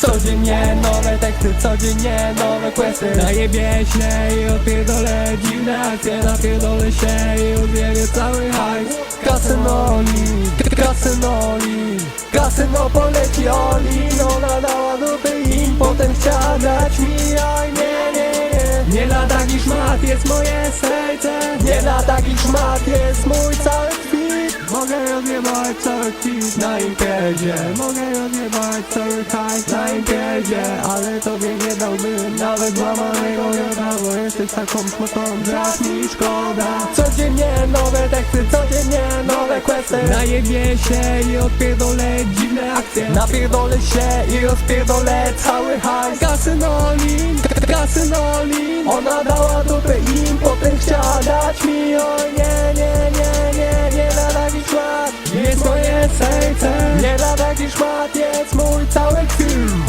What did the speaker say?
Codziennie nowe teksty, codziennie nowe questy. Najebie się i odpierdolę dziwne akcje Napierdolę się i odbierę cały hajs. Kasynoli, kasynoli Kasyno poleci Olin Ona dała dupy im Potem chciała dać mi. Oj nie, nie, nie. Nie na taki szmat jest moje serce. Nie na taki szmat jest mój cały kwit. Mogę rozjebać cały kwit na imprezie. Mogę rozjebać hajs na imprezie Ale tobie nie dałbym nawet złamanego joda Bo jesteś taką smutną, aż mi szkoda Codziennie nowe teksty, codziennie nowe questy. Najebie się i odpierdolę dziwne akcje. Napierdolę się i rozpierdolę cały hajs. Kasynolin, kasynolin Ona dała dupy im, potem chciała dać mi O Nie na taki szmat jest mój cały krwi